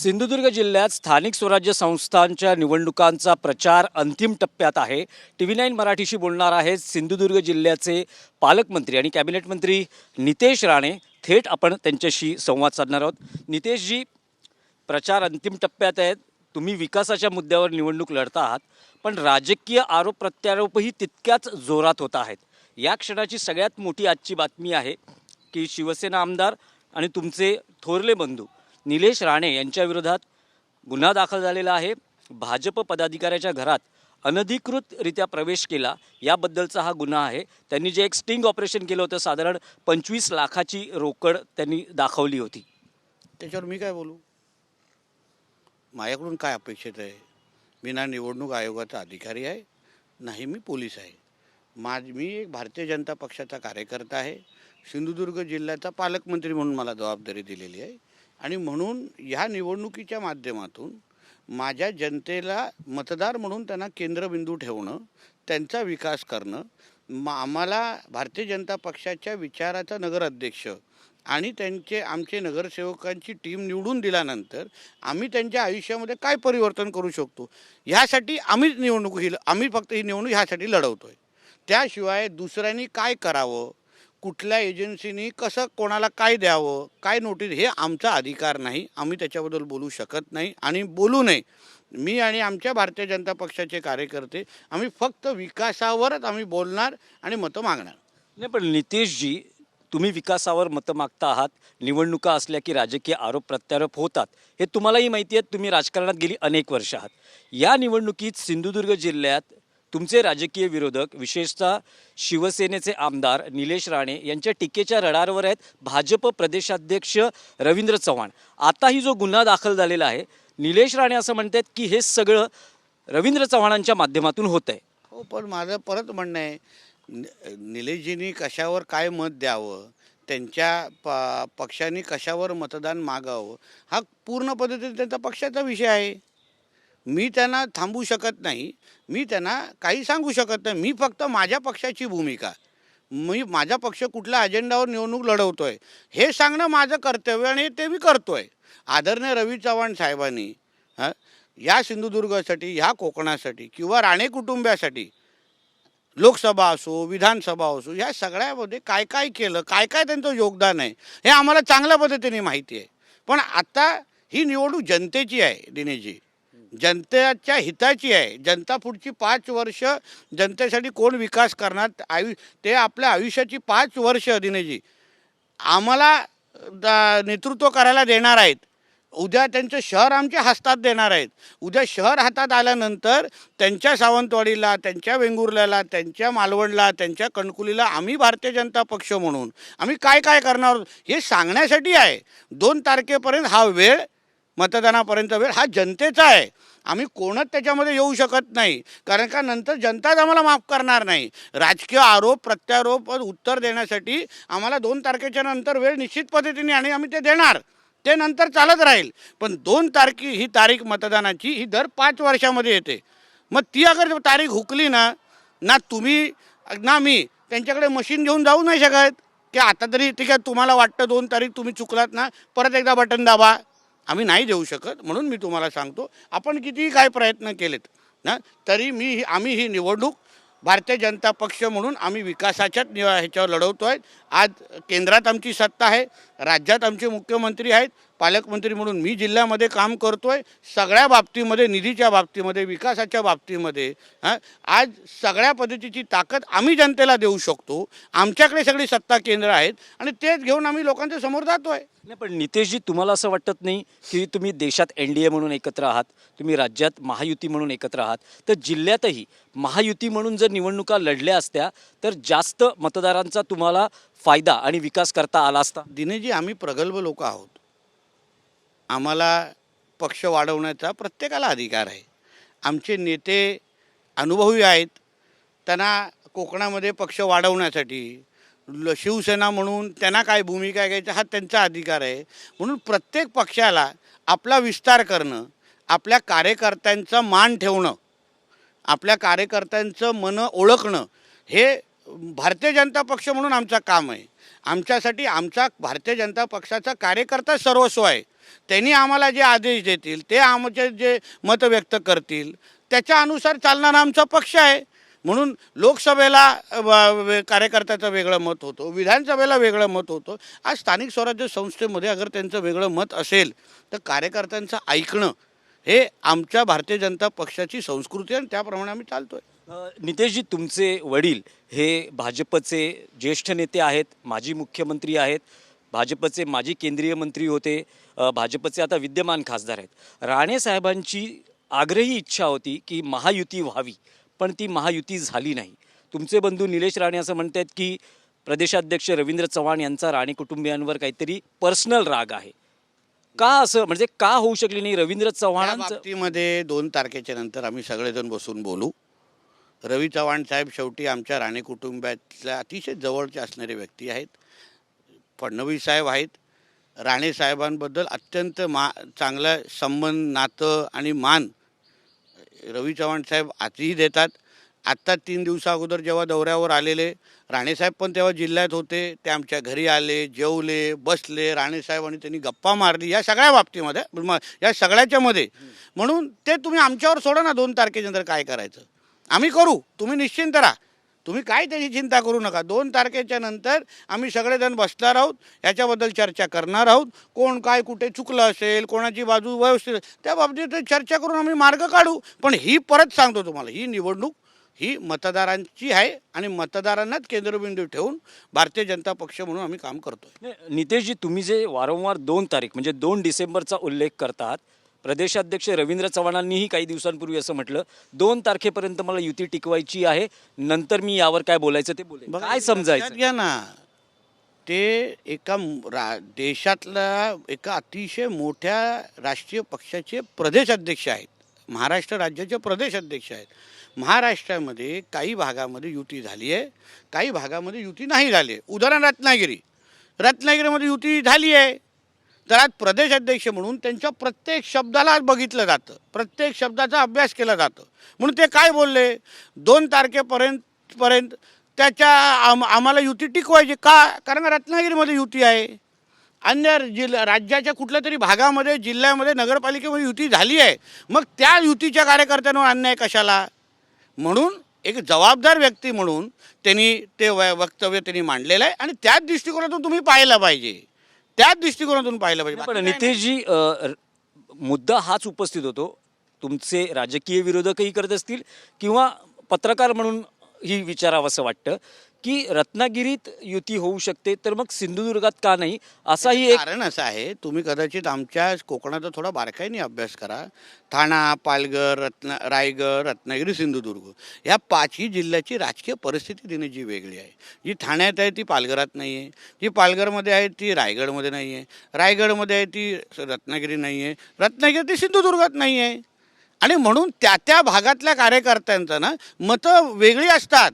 सिंधुदुर्ग जिल्ह्यात स्थानिक स्वराज्य संस्थांच्या निवडणुकांचा प्रचार अंतिम टप्प्यात आहे. टी व्ही नाईन मराठीशी बोलणार आहेत सिंधुदुर्ग जिल्ह्याचे पालकमंत्री आणि कॅबिनेट मंत्री नितेश राणे. थेट आपण त्यांच्याशी संवाद साधणार आहोत. नितेशजी प्रचार अंतिम टप्प्यात आहेत. तुम्ही विकासाच्या मुद्द्यावर निवडणूक लढता आहात पण राजकीय आरोप प्रत्यारोपही तितक्याच जोरात होत आहेत. या क्षणाची सगळ्यात मोठी आजची बातमी आहे की शिवसेना आमदार आणि तुमचे थोरले बंधू निलेश राणे यांच्या विरोधात गुन्हा दाखल झालेला आहे. भाजप पदाधिकाऱ्याच्या घरात अनधिकृतरित्या प्रवेश केला याबद्दलचा हा गुन्हा आहे. त्यांनी जे एक स्टिंग ऑपरेशन केलं होतं साधारण पंचवीस लाखाची रोकड त्यांनी दाखवली होती. त्याच्यावर मी काय बोलू? माझ्याकडून काय अपेक्षित आहे? मी ना निवडणूक आयोगाचा अधिकारी आहे नाही मी पोलीस आहे. माझ मी एक भारतीय जनता पक्षाचा कार्यकर्ता आहे. सिंधुदुर्ग जिल्ह्याचा पालकमंत्री म्हणून मला जबाबदारी दिलेली आहे. आणि म्हणून ह्या निवडणुकीच्या माध्यमातून माझ्या जनतेला मतदार म्हणून त्यांना केंद्रबिंदू ठेवणं त्यांचा विकास करणं मा आम्हाला भारतीय जनता पक्षाच्या विचाराचा नगराध्यक्ष आणि त्यांचे आमचे नगरसेवकांची टीम निवडून दिल्यानंतर आम्ही त्यांच्या आयुष्यामध्ये काय परिवर्तन करू शकतो? ह्यासाठी आम्हीच निवडणूक ही आम्ही फक्त ही निवडणूक ह्यासाठी लढवतो आहे त्याशिवाय दुसऱ्यांनी काय करावं? कुठल्या एजन्सीनी कसं कोणाला काय द्यावं काय नोटीस हे आमचा अधिकार नाही. आम्ही त्याच्याबद्दल बोलू शकत नाही आणि बोलू नये. मी आणि आमच्या भारतीय जनता पक्षाचे कार्यकर्ते आम्ही फक्त विकासावरच आम्ही बोलणार आणि मतं मागणार. नाही पण नितेशजी तुम्ही विकासावर मतं मागता आहात निवडणुका असल्या की राजकीय आरोप प्रत्यारोप होतात हे तुम्हालाही माहिती आहे तुम्ही राजकारणात गेली अनेक वर्ष आहात. या निवडणुकीत सिंधुदुर्ग जिल्ह्यात तुमचे राजकीय विरोधक विशेषतः शिवसेनेचे आमदार निलेश राणे यांच्या टीकेच्या रडारवर आहेत भाजप प्रदेशाध्यक्ष रवींद्र चव्हाण. आताही जो गुन्हा दाखल झालेला आहे निलेश राणे असं म्हणतात की हे सगळं रवींद्र चव्हाणांच्या माध्यमातून होत आहे हो पण माझं परत म्हणणं आहे निलेशजींनी कशावर काय मत द्यावं त्यांच्या प पक्षाने कशावर मतदान मागावं हा पूर्ण पद्धतीने त्यांचा पक्षाचा विषय आहे. मी त्यांना थांबू शकत नाही. मी त्यांना काही सांगू शकत नाही. मी फक्त माझ्या पक्षाची भूमिका. मी माझा पक्ष कुठल्या अजेंडावर निवडणूक आहे हे सांगणं माझं कर्तव्य आणि ते मी करतो आहे आदरणीय रवी चव्हाण साहेबांनी हां या सिंधुदुर्गासाठी ह्या कोकणासाठी किंवा राणे कुटुंबासाठी लोकसभा असो विधानसभा असो ह्या सगळ्यामध्ये काय काय केलं काय काय त्यांचं योगदान आहे हे आम्हाला चांगल्या पद्धतीने माहिती आहे. पण आता ही निवडणूक जनतेची आहे दिनेशजी. जनतेच्या हिताची आहे. जनता पुढची पाच वर्ष जनतेसाठी कोण विकास करणार? आयु ते आपल्या आयुष्याची पाच वर्ष दिनेजी आम्हाला दा- नेतृत्व करायला देणार आहेत. उद्या त्यांचं शहर आमच्या हस्तात देणार आहेत. उद्या शहर हातात आल्यानंतर त्यांच्या सावंतवाडीला त्यांच्या वेंगुर्ल्याला त्यांच्या मालवणला त्यांच्या कणकुलीला आम्ही भारतीय जनता पक्ष म्हणून. आम्ही काय काय करणार? आहोत हे सांगण्यासाठी आहे. दोन तारखेपर्यंत हा वेळ मतदानापर्यंत वेळ हा जनतेचा आहे. आम्ही कोणच त्याच्यामध्ये येऊ शकत नाही. कारण का नंतर जनताच आम्हाला माफ करणार नाही. राजकीय आरोप प्रत्यारोप उत्तर देण्यासाठी आम्हाला दोन तारखेच्या नंतर वेळ निश्चित पद्धतीने आणि आम्ही ते देणार. ते नंतर चालत राहील. पण दोन तारखे ही तारीख मतदानाची ही दर पाच वर्षामध्ये येते. मग ती अगर तारीख हुकली ना ना तुम्ही ना मी त्यांच्याकडे मशीन घेऊन जाऊ नाही शकत. की आता तरी ठीक आहे तुम्हाला वाटतं दोन तारीख तुम्ही चुकलात ना परत एकदा बटन दाबा. आम्ही नाही देऊ शकत म्हणून मी तुम्हाला सांगतो आपण कितीही काय प्रयत्न केलेत ना तरी मी ही- आम्ही ही निवडणूक भारतीय जनता पक्ष म्हणून आम्ही विकासाच्याच नि ह्याच्यावर लढवतो आहे आज केंद्रात आमची सत्ता आहे राज्यात आमचे मुख्यमंत्री आहेत पालकमंत्री म्हणून मी जिल्ह्यामध्ये काम करतो आहे सगळ्या बाबतीमध्ये निधीच्या बाबतीमध्ये विकासाच्या बाबतीमध्ये हां आज सगळ्या पद्धतीची ताकद आम्ही जनतेला देऊ शकतो. आमच्याकडे सगळी सत्ता केंद्र आहेत आणि तेच घेऊन आम्ही लोकांच्या समोर जातो आहे नाही पण नितेशजी तुम्हाला असं वाटत नाही की तुम्ही देशात एन डी ए म्हणून एकत्र आहात तुम्ही राज्यात महायुती म्हणून एकत्र आहात? तर जिल्ह्यातही महायुती म्हणून जर निवडणुका लढल्या असत्या तर जास्त मतदारांचा तुम्हाला फायदा आणि विकास करता आला असता? दिनेजी आम्ही प्रगल्भ लोक आहोत. आम्हाला पक्ष वाढवण्याचा प्रत्येकाला अधिकार आहे. आमचे नेते अनुभवी आहेत. त्यांना कोकणामध्ये पक्ष वाढवण्यासाठी ल- शिवसेना म्हणून त्यांना काय भूमिका घ्यायची हा त्यांचा अधिकार आहे. म्हणून प्रत्येक पक्षाला आपला विस्तार करणं आपल्या कार्यकर्त्यांचा मान ठेवणं आपल्या कार्यकर्त्यांचं मन ओळखणं हे भारतीय जनता पक्ष म्हणून आमचं काम आहे. आमच्यासाठी आमचा भारतीय जनता पक्षाचा कार्यकर्ता सर्वस्व आहे. त्यांनी आम्हाला जे आदेश देतील ते आमचे जे मत व्यक्त करतील त्याच्या अनुसार चालणारा आमचा पक्ष आहे. म्हणून लोकसभेला कार्यकर्त्याचं वेगळं मत होतं विधानसभेला वेगळं मत होतं. आज स्थानिक स्वराज्य संस्थेमध्ये अगर त्यांचं वेगळं मत असेल तर कार्यकर्त्यांचं ऐकणं हे आमच्या भारतीय जनता पक्षाची संस्कृती आणि त्याप्रमाणे आम्ही चालतोय. नितेशजी तुमचे वडील हे भाजपचे ज्येष्ठ नेते आहेत माजी मुख्यमंत्री आहेत. भाजपचे माजी केंद्रीय मंत्री होते भाजपचे आता विद्यमान खासदार आहेत. राणे साहेबांची आग्रही इच्छा होती की महायुती व्हावी पण ती महायुती झाली नाही. तुमचे बंधू निलेश राणे असं म्हणतात की प्रदेशाध्यक्ष रवींद्र चव्हाण यांचा राणे कुटुंबियांवर काहीतरी पर्सनल राग आहे. का असं म्हणजे का होऊ शकली नाही रवींद्र या चव्हाणांचं? बाबतीमध्ये दोन तारखेच्या नंतर आम्ही सगळेजण बसून बोलू. रवी चव्हाण साहेब शेवटी आमच्या राणे कुटुंबातल्या अतिशय जवळचे असणारे व्यक्ती आहेत. फडणवीस साहेब आहेत. राणे साहेबांबद्दल अत्यंत मा चांगलं संबंध नातं आणि मान रवी चव्हाण साहेब आजही देतात. आत्ता तीन दिवसा अगोदर जेव्हा दौऱ्यावर आलेले राणेसाहेब पण तेव्हा जिल्ह्यात होते. ते आमच्या घरी आले जेवले बसले राणेसाहेब आणि त्यांनी गप्पा मारली या सगळ्या बाबतीमध्ये म- या सगळ्याच्यामध्ये म्हणून ते तुम्ही आमच्यावर सोडा ना दोन तारखेनंतर काय करायचं. आम्ही करू तुम्ही निश्चिंत राहा. तुम्ही काय त्याची चिंता करू नका. दोन तारखेच्या नंतर आम्ही सगळेजण बसणार आहोत. याच्याबद्दल चर्चा करणार आहोत. कोण काय कुठे चुकलं असेल कोणाची बाजू व्यवस्थित त्या बाबतीत चर्चा करून आम्ही मार्ग काढू. पण ही परत सांगतो तुम्हाला ही निवडणूक ही मतदारांची आहे आणि मतदारांनाच केंद्रबिंदू ठेवून भारतीय जनता पक्ष म्हणून आम्ही काम करतोय. नितेशजी तुम्ही जे वारंवार दोन तारीख म्हणजे दोन डिसेंबरचा उल्लेख करतात प्रदेशाध्यक्ष रवींद्र चव्हाणांनीही काही दिवसांपूर्वी असं म्हटलं दोन तारखेपर्यंत मला युती टिकवायची आहे नंतर मी यावर काय बोलायचं ते बघा, काय समजायचं? घ्या ना. ते एका रा देशातल्या एका अतिशय मोठ्या राष्ट्रीय पक्षाचे प्रदेश अध्यक्ष आहेत. महाराष्ट्र राज्याचे प्रदेश अध्यक्ष आहेत. महाराष्ट्रामध्ये काही भागामध्ये युती झाली आहे काही भागामध्ये युती नाही झाली आहे उदाहरण रत्नागिरी. रत्नागिरीमध्ये युती झाली आहे तर आज म्हणून त्यांच्या प्रत्येक शब्दाला आज बघितलं जातं. प्रत्येक शब्दाचा अभ्यास केला जातो. म्हणून ते काय बोलले? दोन तारखेपर्यंत पर्यंत त्याच्या आम आम्हाला युती टिकवायची. का? कारण रत्नागिरीमध्ये युती आहे. अन्य जिल राज्याच्या कुठल्या तरी भागामध्ये जिल्ह्यामध्ये नगरपालिकेमध्ये युती झाली आहे. मग त्या युतीच्या कार्यकर्त्यांवर अन्याय कशाला? म्हणून एक जबाबदार व्यक्ती म्हणून त्यांनी ते व- वक्तव्य त्यांनी मांडलेलं आहे आणि त्याच दृष्टिकोनातून तुम्ही पाहायला पाहिजे. त्याच दृष्टिकोनातून पाहिलं पाहिजे. पण बाकी काय नाही. नितेशजी अ, मुद्दा हाच उपस्थित होतो. तुमचे राजकीय विरोधकही करत असतील किंवा पत्रकार म्हणून ही विचारावं असं वाटतं. की रत्नागिरीत युती होऊ शकते तर मग सिंधुदुर्गात का नाही? असाही एक कारण असं आहे तुम्ही कदाचित आमच्या कोकणाचा थोडा बारकाईने अभ्यास करा. ठाणा पालघर रत्ना रायगड रत्नागिरी सिंधुदुर्ग या पाचही जिल्ह्याची राजकीय परिस्थिती देण्याची वेगळी आहे. जी ठाण्यात आहे ती पालघरात नाही आहे. जी पालघरमध्ये आहे ती रायगडमध्ये नाही आहे. रायगडमध्ये आहे ती रत्नागिरी नाही आहे. रत्नागिरी ती सिंधुदुर्गात नाही आहे. आणि म्हणून त्या त्या भागातल्या कार्यकर्त्यांचं ना मतं वेगळी असतात.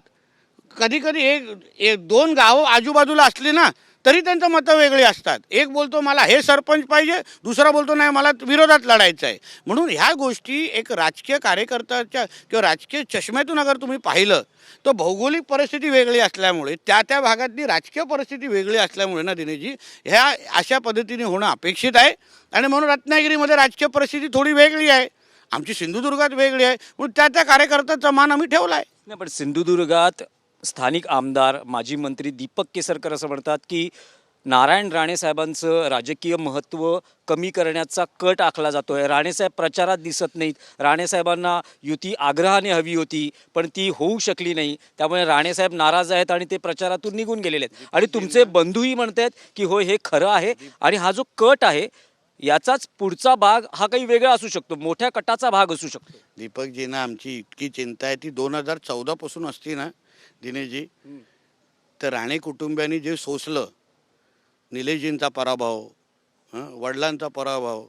कधी कधी एक एक दोन गावं आजूबाजूला असली ना तरी त्यांचं मतं वेगळी असतात. एक बोलतो मला हे सरपंच पाहिजे. दुसरा बोलतो नाही मला विरोधात लढायचं आहे. म्हणून ह्या गोष्टी एक राजकीय कार्यकर्त्याच्या किंवा राजकीय चष्म्यातून अगर तुम्ही पाहिलं तर भौगोलिक परिस्थिती वेगळी असल्यामुळे त्या त्या भागातली राजकीय परिस्थिती वेगळी असल्यामुळे ना दिनेशजी ह्या अशा पद्धतीने होणं अपेक्षित आहे. आणि म्हणून रत्नागिरीमध्ये राजकीय परिस्थिती थोडी वेगळी आहे. आमची सिंधुदुर्गात वेगळी आहे. म्हणून त्या त्या कार्यकर्त्याचा मान आम्ही ठेवला आहे. नाही पण सिंधुदुर्गात स्थानिक आमदार माजी मंत्री दीपक केसरकर असं म्हणतात की नारायण राणे साहेबांचं राजकीय महत्त्व कमी करण्याचा कट आखला जातोय. राणेसाहेब प्रचारात दिसत नाहीत. राणेसाहेबांना युती आग्रहाने हवी होती पण ती होऊ शकली नाही. त्यामुळे राणेसाहेब नाराज आहेत आणि ते प्रचारातून निघून गेलेले आहेत. आणि तुमचे बंधूही म्हणतात की होय हे खरं आहे आणि हा जो कट आहे याचाच पुढचा भाग हा काही वेगळा असू शकतो. मोठ्या कटाचा भाग असू शकतो. दीपकजींना आमची इतकी चिंता आहे. ती दोन हजार चौदापासून असती ना दिनेशजी तर राणे कुटुंबियांनी जे सोसलं निलेशजींचा पराभव वडिलांचा पराभव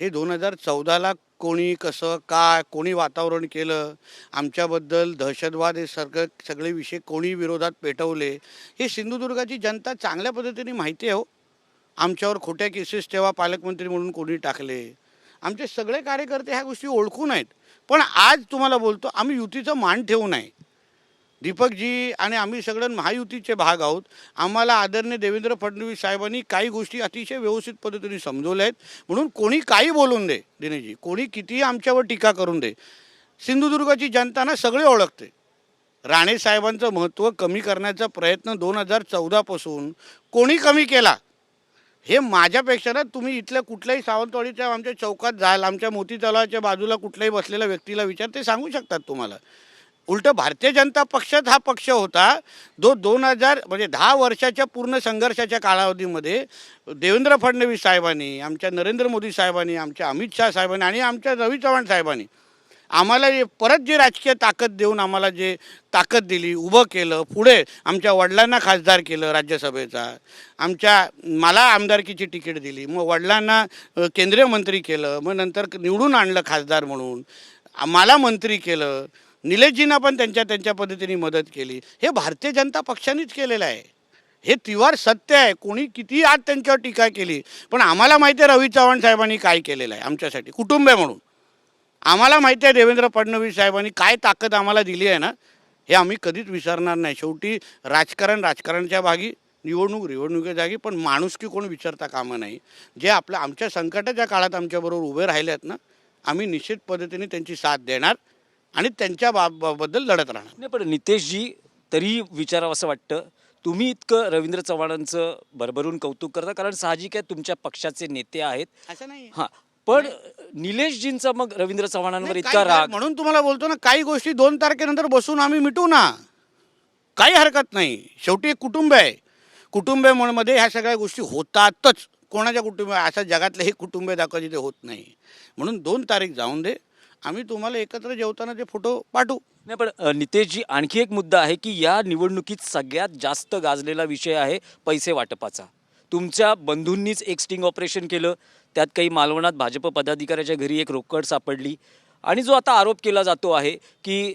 हे दोन हजार चौदाला कोणी कसं काय कोणी वातावरण केलं आमच्याबद्दल दहशतवाद हे सगळं सगळे विषय कोणी विरोधात पेटवले हे सिंधुदुर्गाची जनता चांगल्या पद्धतीने माहिती आहे हो. आमच्यावर खोट्या केसेस तेव्हा पालकमंत्री म्हणून कोणी टाकले. आमचे सगळे कार्यकर्ते ह्या गोष्टी ओळखून आहेत पण आज तुम्हाला बोलतो आम्ही युतीचं मान ठेवू नये. दीपकजी आणि आम्ही सगळं महायुतीचे भाग आहोत. आम्हाला आदरणीय देवेंद्र फडणवीस साहेबांनी काही गोष्टी अतिशय व्यवस्थित पद्धतीने समजवल्या आहेत. म्हणून कोणी काही बोलून दे दिनेशजी. कोणी कितीही आमच्यावर टीका करून दे. सिंधुदुर्गाची जनता ना सगळे ओळखते. राणे साहेबांचं महत्त्व कमी करण्याचा प्रयत्न दोन हजार चौदापासून कोणी कमी केला? हे माझ्यापेक्षा ना तुम्ही इथल्या कुठल्याही सावंतवाडीच्या आमच्या चौकात जाल आमच्या मोती तलावाच्या बाजूला कुठल्याही बसलेल्या व्यक्तीला विचार ते सांगू शकतात तुम्हाला. उलट भारतीय जनता पक्षात हा पक्ष होता जो दोन हजार म्हणजे दहा वर्षाच्या पूर्ण संघर्षाच्या कालावधीमध्ये देवेंद्र फडणवीस साहेबांनी आमच्या नरेंद्र मोदी साहेबांनी आमच्या अमित शाह साहेबांनी आणि आमच्या रवी चव्हाण साहेबांनी आम्हाला परत जे राजकीय ताकद देऊन आम्हाला जे ताकद दिली उभं केलं पुढे आमच्या वडिलांना खासदार केलं राज्यसभेचा आमच्या मला आमदारकीची तिकीट दिली मग वडिलांना केंद्रीय मंत्री केलं मग नंतर निवडून आणलं खासदार म्हणून मला मंत्री केलं निलेशजींना पण त्यांच्या त्यांच्या पद्धतीने मदत केली. हे भारतीय जनता पक्षानेच केलेलं आहे. हे तिवार सत्य आहे. कोणी किती आज त्यांच्यावर टीका केली. पण आम्हाला माहिती आहे रवी चव्हाण साहेबांनी काय केलेलं आहे आमच्यासाठी. कुटुंब आहे म्हणून. आम्हाला माहिती आहे देवेंद्र फडणवीस साहेबांनी काय ताकद आम्हाला दिली आहे ना हे आम्ही कधीच विसरणार नाही. शेवटी राजकारण राजकारणाच्या भागी निवडणूक निवडणुकीच्या जागी पण माणुसकी कोण विचारता कामं नाही. जे आपलं आमच्या संकटाच्या काळात आमच्याबरोबर उभे राहिले आहेत ना आम्ही निश्चित पद्धतीने त्यांची साथ देणार. आणि त्यांच्या बाबबद्दल लढत राहणार. नाही पण नितेशजी तरी विचारावं असं वाटतं तुम्ही इतकं रवींद्र चव्हाणांचं भरभरून कौतुक करता कारण साहजिक आहे तुमच्या पक्षाचे नेते आहेत. असं नाही हां पण निलेशजींचा मग रवींद्र चव्हाणांवर नाही, इतका काही- राग. म्हणून तुम्हाला बोलतो ना काही गोष्टी दोन तारखेनंतर बसून आम्ही मिटू ना. काही हरकत नाही. शेवटी एक कुटुंब आहे. कुटुंब आहे म्हणून मध्ये ह्या सगळ्या गोष्टी होतातच. कोणाच्या कुटुंब असं जगातलं हे कुटुंब दाखवायचे ते होत नाही. म्हणून दोन तारीख जाऊन दे. आम्ही तुम्हाला एकत्र जेवताना ते फोटो पाठवू. नाही पण नितेशजी आणखी एक मुद्दा आहे की या निवडणुकीत सगळ्यात जास्त गाजलेला विषय आहे पैसे वाटपाचा. तुमच्या बंधूंनीच एक स्टिंग ऑपरेशन केलं. त्यात काही मालवणात भाजप पदाधिकाऱ्याच्या घरी एक रोकड सापडली. आणि जो आता आरोप केला जातो आहे की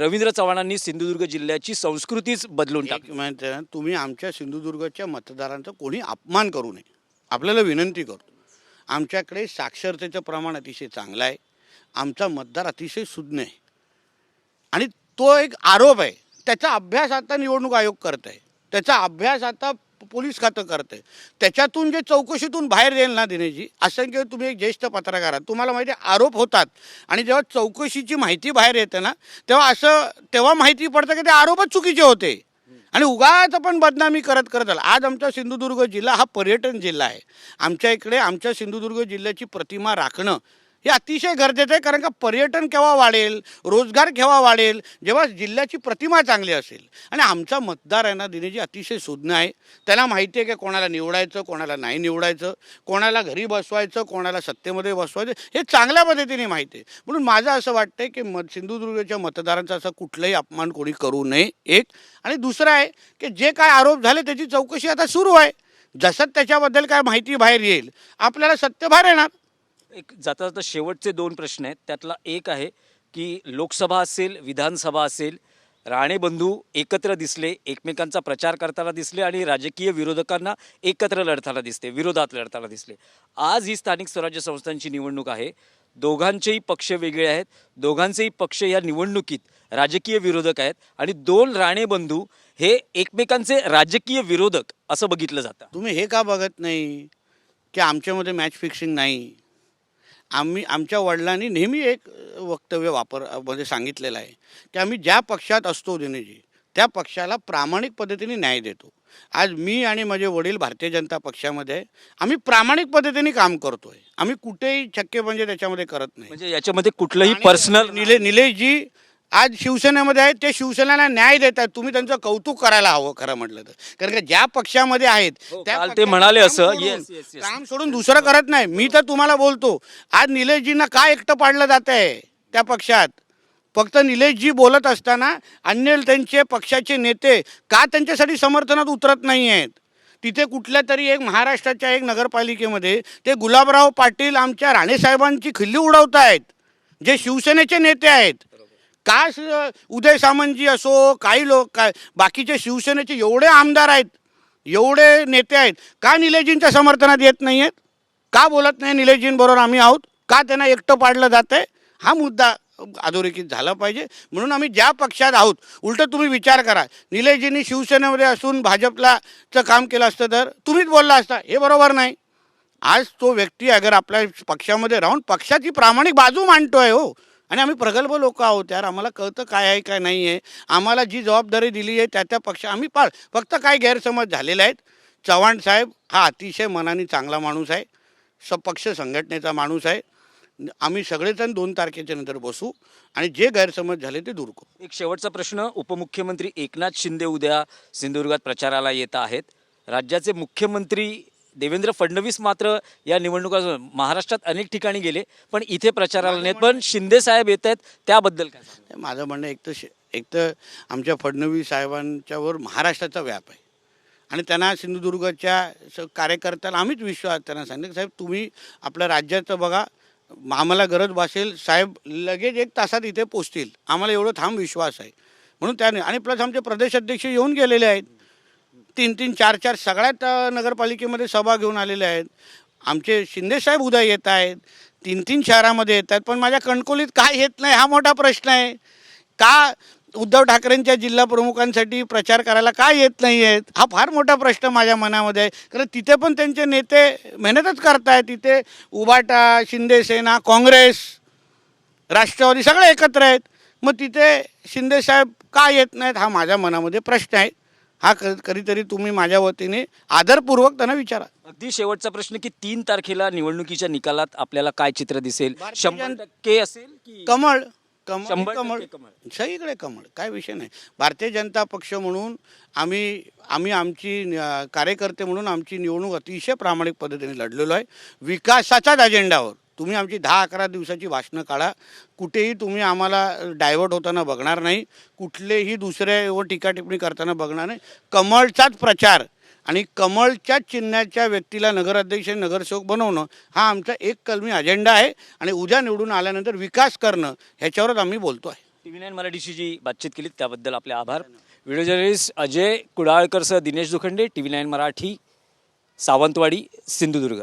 रवींद्र चव्हाणांनी सिंधुदुर्ग जिल्ह्याची संस्कृतीच बदलून टाकली. तुम्ही आमच्या सिंधुदुर्गच्या मतदारांचा कोणी अपमान करू नये. आपल्याला विनंती करतो. आमच्याकडे साक्षरतेचं प्रमाण अतिशय चांगलं आहे. आमचा मतदार अतिशय सुज्ञ आहे. आणि तो एक आरोप आहे त्याचा अभ्यास आता निवडणूक आयोग करत आहे त्याचा अभ्यास आता पोलीस खातं करत आहे त्याच्यातून जे चौकशीतून बाहेर येईल ना दिनेशजी असंख्य तुम्ही एक ज्येष्ठ पत्रकार आहात तुम्हाला माहिती आरोप होतात. आणि जेव्हा चौकशीची माहिती बाहेर येते ना तेव्हा असं तेव्हा माहिती पडतं की ते आरोपच चुकीचे होते. आणि उगाच आपण बदनामी करत करत आला. आज आमचा सिंधुदुर्ग जिल्हा हा पर्यटन जिल्हा आहे. आमच्या इकडे आमच्या सिंधुदुर्ग जिल्ह्याची प्रतिमा राखणं हे अतिशय गरजेचं आहे कारण का पर्यटन केव्हा वाढेल रोजगार केव्हा वाढेल जेव्हा जिल्ह्याची प्रतिमा चांगली असेल. आणि आमचा मतदार आहे ना दिनेजी अतिशय सुज्ञ आहे. त्याला माहिती आहे की कोणाला निवडायचं कोणाला नाही निवडायचं कोणाला घरी बसवायचं कोणाला सत्तेमध्ये बसवायचं हे चांगल्या पद्धतीने माहिती आहे. म्हणून माझं असं वाटतं की मत सिंधुदुर्गच्या मतदारांचा असा कुठलाही अपमान कोणी करू नये एक. आणि दुसरं आहे की जे काय आरोप झाले त्याची चौकशी आता सुरू आहे. जसं त्याच्याबद्दल काय माहिती बाहेर येईल आपल्याला सत्य बाहेर येणार. एक जाता जाता शेवटचे दोन प्रश्न आहेत. त्यातला एक आहे की लोकसभा असेल विधानसभा असेल राणे बंधू एकत्र दिसले एकमेकांचा प्रचार करताना दिसले आणि राजकीय विरोधकांना एकत्र लढताना दिसते विरोधात लढताना दिसले. आज ही स्थानिक स्वराज्य संस्थांची निवडणूक आहे. दोघांचेही पक्ष वेगळे आहेत. दोघांचेही पक्ष या निवडणुकीत राजकीय विरोधक आहेत आणि दोन राणे बंधू हे एकमेकांचे राजकीय विरोधक असं बघितलं जातं. तुम्ही हे का बघत नाही? की आमच्यामध्ये मॅच फिक्सिंग नाही? आम्ही आमच्या वडिलांनी नेहमी एक वक्तव्य वापर म्हणजे सांगितलेलं आहे की आम्ही ज्या पक्षात असतो दिनेजी त्या पक्षाला प्रामाणिक पद्धतीने न्याय देतो आज मी आणि माझे वडील भारतीय जनता पक्षामध्ये. आम्ही प्रामाणिक पद्धतीने काम करतोय आम्ही कुठेही चक्के म्हणजे त्याच्यामध्ये करत नाही म्हणजे याच्यामध्ये कुठलंही पर्सनल निले निलेशजी आज शिवसेनेमध्ये आहेत ते शिवसेनेला न्याय देतात. तुम्ही त्यांचं कौतुक करायला हवं खरं म्हटलं तर. कारण का ज्या पक्षामध्ये आहेत हो, त्या काल ते पक्षाचं म्हणाले काम असं. सोडून- Yes, yes, yes. काम सोडून दुसरं करत नाही. मी तर तुम्हाला बोलतो आज निलेशजींना का एकटं पाडलं जात आहे त्या पक्षात? फक्त निलेशजी बोलत असताना अन्य त्यांचे पक्षाचे नेते का त्यांच्यासाठी समर्थनात उतरत नाही आहेत तिथे कुठल्या तरी एक महाराष्ट्राच्या एक नगरपालिकेमध्ये ते गुलाबराव पाटील आमच्या राणेसाहेबांची खिल्ली उडवत आहेत जे शिवसेनेचे नेते आहेत का स- उदय सामंतजी असो काही लोक काय बाकीचे शिवसेनेचे एवढे आमदार आहेत एवढे नेते आहेत का निलेशजींच्या समर्थनात येत नाही आहेत का बोलत नाही निलेशजींबरोबर आम्ही आहोत? का त्यांना एकटं पाडलं जातं आहे हा मुद्दा अधोरेखित झाला पाहिजे. म्हणून आम्ही ज्या पक्षात आहोत उलटं तुम्ही विचार करा. निलेशजींनी शिवसेनेमध्ये असून भाजपलाचं काम केलं असतं तर तुम्हीच बोलला असता. हे बरोबर नाही. आज तो व्यक्ती अगर आपल्या पक्षामध्ये राहून पक्षाची प्रामाणिक बाजू मांडतोय हो. आणि आम्ही प्रगल्भ लोक आहोत यार. आम्हाला कळतं काय आहे काय नाही आहे. आम्हाला जी जबाबदारी दिली आहे त्या त्या पक्ष आम्ही पाळ. फक्त काय गैरसमज झालेले आहेत? चव्हाण साहेब हा अतिशय मनाने चांगला माणूस आहे. सपक्ष संघटनेचा माणूस आहे. आम्ही सगळेजण दोन तारखेच्या नंतर बसू आणि जे गैरसमज झाले ते दूर करू. एक शेवटचा प्रश्न. उपमुख्यमंत्री एकनाथ शिंदे उद्या सिंधुदुर्गात प्रचाराला येत आहेत. राज्याचे मुख्यमंत्री देवेंद्र फडणवीस मात्र या निवडणुका महाराष्ट्रात अनेक ठिकाणी गेले पण इथे प्रचाराला नाहीत पण शिंदे साहेब येत आहेत त्याबद्दल काय माझं म्हणणं एक तर एक तर आमच्या फडणवीस साहेबांच्यावर महाराष्ट्राचा व्याप आहे. आणि त्यांना सिंधुदुर्गच्या स- कार्यकर्त्याला आम्हीच विश्वास त्यांना सांगितलं साहेब तुम्ही आपल्या राज्याचं बघा आम्हाला गरज भासेल साहेब लगेच एक तासात इथे पोचतील. आम्हाला एवढं थांब विश्वास आहे. म्हणून त्याने आणि प्लस आमचे प्रदेश अध्यक्ष येऊन गेलेले आहेत. तीन तीन चार चार सगळ्यात नगरपालिकेमध्ये सभा घेऊन आलेले आहेत. आमचे शिंदेसाहेब उद्या येत आहेत. तीन तीन शहरामध्ये येत आहेत. पण माझ्या कणकोलीत काय येत नाही हा मोठा प्रश्न आहे. का उद्धव ठाकरेंच्या जिल्हा प्रमुखांसाठी प्रचार करायला का येत नाही आहेत हा फार मोठा प्रश्न माझ्या मनामध्ये आहे. कारण तिथे पण त्यांचे नेते मेहनतच करतायत. तिथे उबाटा शिंदेसेना काँग्रेस राष्ट्रवादी सगळे एकत्र आहेत. मग तिथे शिंदेसाहेब का येत नाहीत हा माझ्या मनामध्ये प्रश्न आहे. हा क कधीतरी तुम्ही माझ्या वतीने आदरपूर्वक त्यांना विचारा. अगदी शेवटचा प्रश्न की तीन तारखेला निवडणुकीच्या निकालात आपल्याला काय चित्र दिसेल? शंभर टक्के असेल कमळ कमळ कमळ. सगळीकडे कमळ काय विषय नाही. भारतीय जनता पक्ष म्हणून आम्ही आम्ही आमची कार्यकर्ते म्हणून आमची निवडणूक अतिशय प्रामाणिक पद्धतीने लढलेलो आहे. विकासाच्याच अजेंडावर तुम्ही आमची दहा अकरा दिवसाची भाषणं काढा. कुठेही तुम्ही आम्हाला डायव्हर्ट होताना बघणार नाही. कुठलेही दुसरे व टीका टिप्पणी करताना बघणार नाही. कमळचाच प्रचार आणि कमळच्याच चिन्हाच्या व्यक्तीला नगराध्यक्ष आणि नगरसेवक बनवणं हा आमचा एक कलमी अजेंडा आहे आणि उद्या निवडून आल्यानंतर विकास करणं ह्याच्यावरच आम्ही बोलतो आहे. टी व्ही नाईन मराठीशी जी बातचीत केली त्याबद्दल आपले आभार. Video journalist Ajay कुडाळकरसह Dinesh Dukhande T V nine Marathi Sawantwadi Sindhudurg.